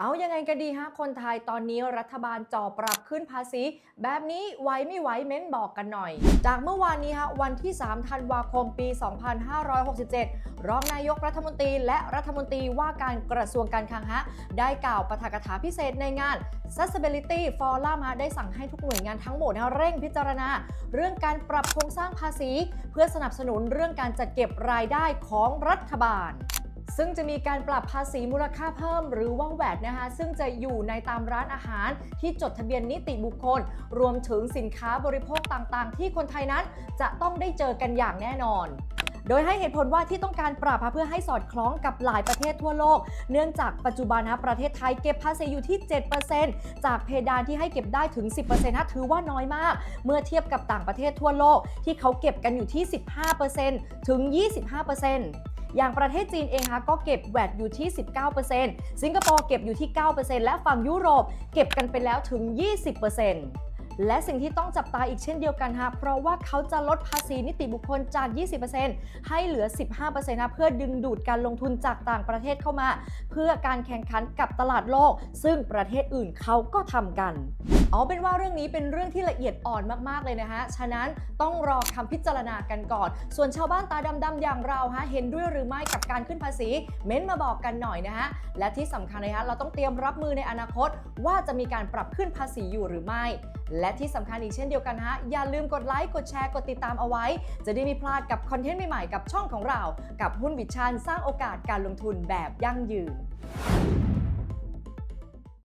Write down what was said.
เอายังไงกันดีฮะคนไทยตอนนี้รัฐบาลจ่อปรับขึ้นภาษี แบบนี้ไหวไม่ไหวเม้นบอกกันหน่อย จากเมื่อวานนี้ฮะวันที่ 3 ธันวาคมปี 2567 รองนายกรัฐมนตรีและรัฐมนตรีว่าการกระทรวงการคลังฮะได้กล่าวปาฐกถาพิเศษในงาน Sustainability Forum ฮะได้สั่งให้ทุกหน่วยงานทั้งหมดนะเร่งพิจารณา เรื่องการปรับโครงสร้างภาษี เพื่อสนับสนุนเรื่องการจัดเก็บรายได้ของรัฐบาล ซึ่งจะมีการปรับภาษีมูลค่าเพิ่มหรือว่าแวดนะคะ ซึ่งจะอยู่ในตามร้านอาหารที่จดทะเบียนนิติบุคคล รวมถึงสินค้าบริโภคต่างๆ ที่คนไทยนั้นจะต้องได้เจอกันอย่างแน่นอน โดยให้เหตุผลว่าที่ต้องการปรับเพื่อให้สอดคล้องกับหลายประเทศทั่วโลก เนื่องจากปัจจุบันนะประเทศไทยเก็บภาษีอยู่ที่ 7%จากเพดานที่ให้เก็บได้ถึง 10%นะถือว่าน้อยมาก เมื่อเทียบกับต่างประเทศทั่วโลก ที่เขาเก็บกันอยู่ที่ 15%ถึง 25%อย่างประเทศจีนเองคะก็เก็บแวดอยู่ที่ 19%สิงคโปร์เก็บอยู่ที่ 9%และฝั่งยุโรปเก็บกันไปแล้วถึง 20% และสิ่งที่ต้องจับตาอีกเช่นเดียวกันฮะเพราะว่าเขาจะลดภาษีนิติบุคคลจาก 20%ให้เหลือ 15%นะเพื่อดึงดูดการลงทุนจากต่างประเทศเข้ามา เพื่อการแข่งขันกับตลาดโลก ซึ่งประเทศอื่นเขาก็ทำกัน เอาเป็นว่าเรื่องนี้เป็นเรื่องที่ละเอียดอ่อนมากๆเลยนะฮะ ฉะนั้นต้องรอคำพิจารณากันก่อน ส่วนชาวบ้านตาดำๆอย่างเราฮะเห็นด้วยหรือไม่กับการขึ้นภาษี เม้นมาบอกกันหน่อยนะฮะ และที่สำคัญเลยฮะเราต้องเตรียมรับมือในอนาคต ว่าจะมีการปรับขึ้นภาษีอยู่หรือไม่ และที่สำคัญอีกเช่นเดียวกันฮะอย่าลืมกดไลค์กดแชร์กดติดตามเอาไว้ จะได้ไม่พลาดกับคอนเทนต์ใหม่ๆกับช่องของเรา กับหุ้นวิชันสร้างโอกาสการลงทุนแบบยั่งยืน